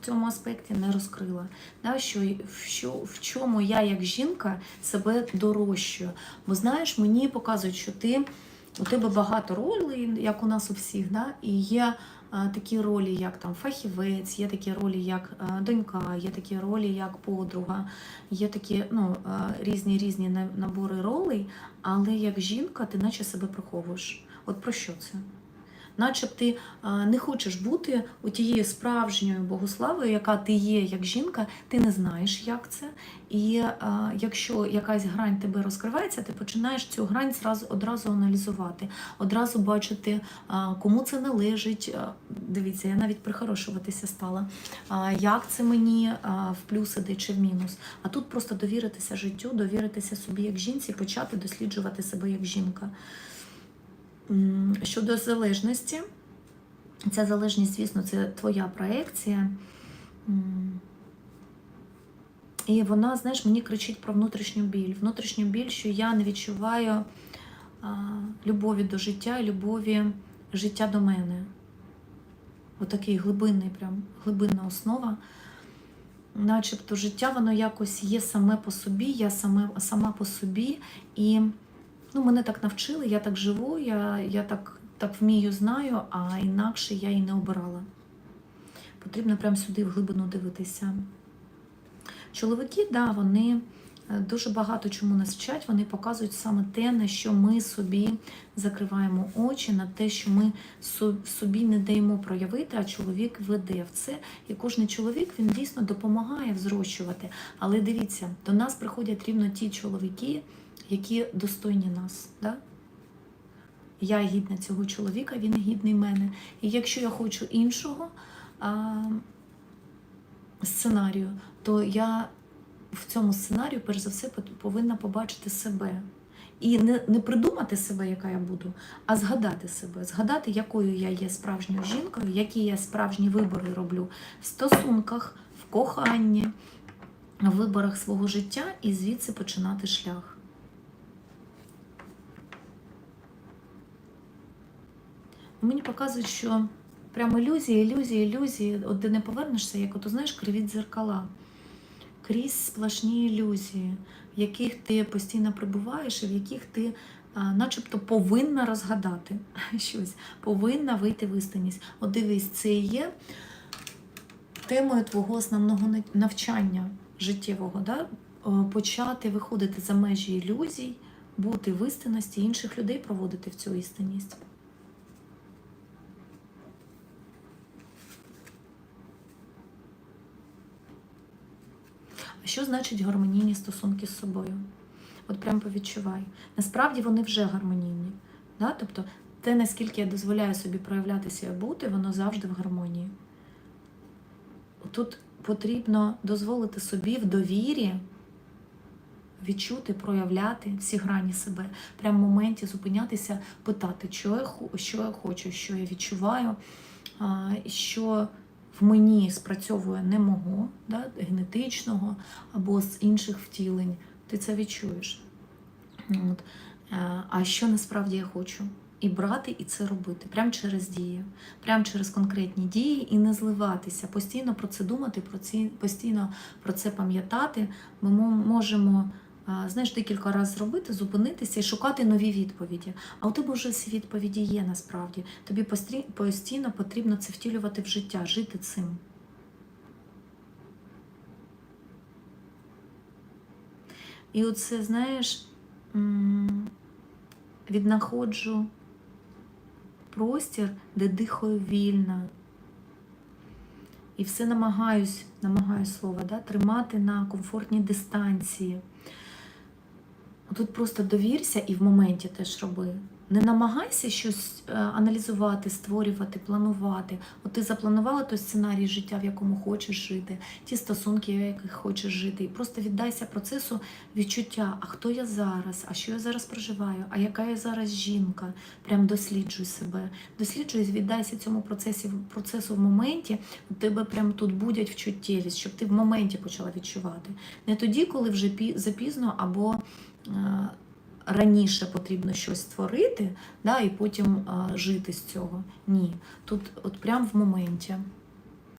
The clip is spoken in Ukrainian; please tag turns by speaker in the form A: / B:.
A: в цьому аспекті не розкрила. Да, що, що, в чому я як жінка себе дорощую. Бо знаєш, мені показують, що ти у тебе багато ролей, як у нас у всіх, да? і є такі ролі, як там фахівець, є такі ролі, як донька, є такі ролі, як подруга, є такі ну, різні різні набори ролей, але як жінка ти наче себе приховуєш. От про що це? Наче ти не хочеш бути у тією справжньою богославою, яка ти є як жінка, ти не знаєш, як це. І а, якщо якась грань тебе розкривається, ти починаєш цю грань зразу одразу аналізувати, одразу бачити, а, кому це належить. Дивіться, я навіть прихорошуватися стала. Як це мені в плюс іде чи в мінус? А тут просто довіритися життю, довіритися собі як жінці, почати досліджувати себе як жінка. Щодо залежності, ця залежність, звісно, це твоя проекція. І вона, знаєш, мені кричить про внутрішню біль. Внутрішню біль, що я не відчуваю любові до життя і любові життя до мене. Отакий глибинний, прям глибинна основа. Начебто життя, воно якось є саме по собі, я саме, сама по собі. І ну, мене так навчили, я так живу, я, я так, так вмію, знаю, а інакше я і не обирала. Потрібно прямо сюди в глибину дивитися. Чоловіки, да, вони е, дуже багато чому нас вчать, вони показують саме те, на що ми собі закриваємо очі, на те, що ми собі не даємо проявити, а чоловік веде в це. І кожен чоловік він дійсно допомагає взрощувати. Але дивіться, до нас приходять рівно ті чоловіки, які достойні нас. Да? Я гідна цього чоловіка, він гідний мене. І якщо я хочу іншого а, сценарію, то я в цьому сценарію, перш за все, повинна побачити себе. І не, не придумати себе, яка я буду, а згадати себе, згадати, якою я є справжньою жінкою, які я справжні вибори роблю в стосунках, в коханні, в виборах свого життя, і звідси починати шлях. Мені показують, що прямо ілюзії, ілюзії, ілюзії, от де не повернешся, як ото знаєш, криві дзеркала. Крізь сплошні ілюзії, в яких ти постійно перебуваєш, і в яких ти а, начебто повинна розгадати щось, повинна вийти в істинність. От дивись, це і є темою твого основного навчання життєвого, да? Почати виходити за межі ілюзій, бути в істинності, інших людей проводити в цю істинність. А що значить гармонійні стосунки з собою? От прям повідчувай. Насправді вони вже гармонійні. Да? Тобто те, наскільки я дозволяю собі проявлятися і бути, воно завжди в гармонії. Тут потрібно дозволити собі в довірі відчути, проявляти всі грані себе. Прямо в моменті зупинятися, питати, що я, що я хочу, що я відчуваю, що в мені спрацьовує не мого, да, генетичного або з інших втілень. Ти це відчуєш. От. Е, А що насправді я хочу? І брати, і це робити прямо через дії, прямо через конкретні дії, і не зливатися, постійно про це думати, про ці, постійно про це пам'ятати. Ми можемо знаєш, декілька разів зробити, зупинитися і шукати нові відповіді. А у тебе вже всі відповіді є насправді. Тобі постійно потрібно це втілювати в життя, жити цим. І оце, знаєш, віднаходжу простір, де дихаю вільно. І все намагаюсь, намагаюсь слово, да, тримати на комфортній дистанції. Тут просто довірся і в моменті теж роби. Не намагайся щось е, аналізувати, створювати, планувати. От ти запланувала той сценарій життя, в якому хочеш жити, ті стосунки, в яких хочеш жити. І просто віддайся процесу відчуття, а хто я зараз, а що я зараз проживаю, а яка я зараз жінка. Прям досліджуй себе. Досліджуй, віддайся цьому процесі, процесу в моменті. У тебе прям тут будять вчуттєвість, щоб ти в моменті почала відчувати. Не тоді, коли вже запізно або. Раніше потрібно щось створити, да, і потім жити з цього. Ні. Тут от прям в моменті.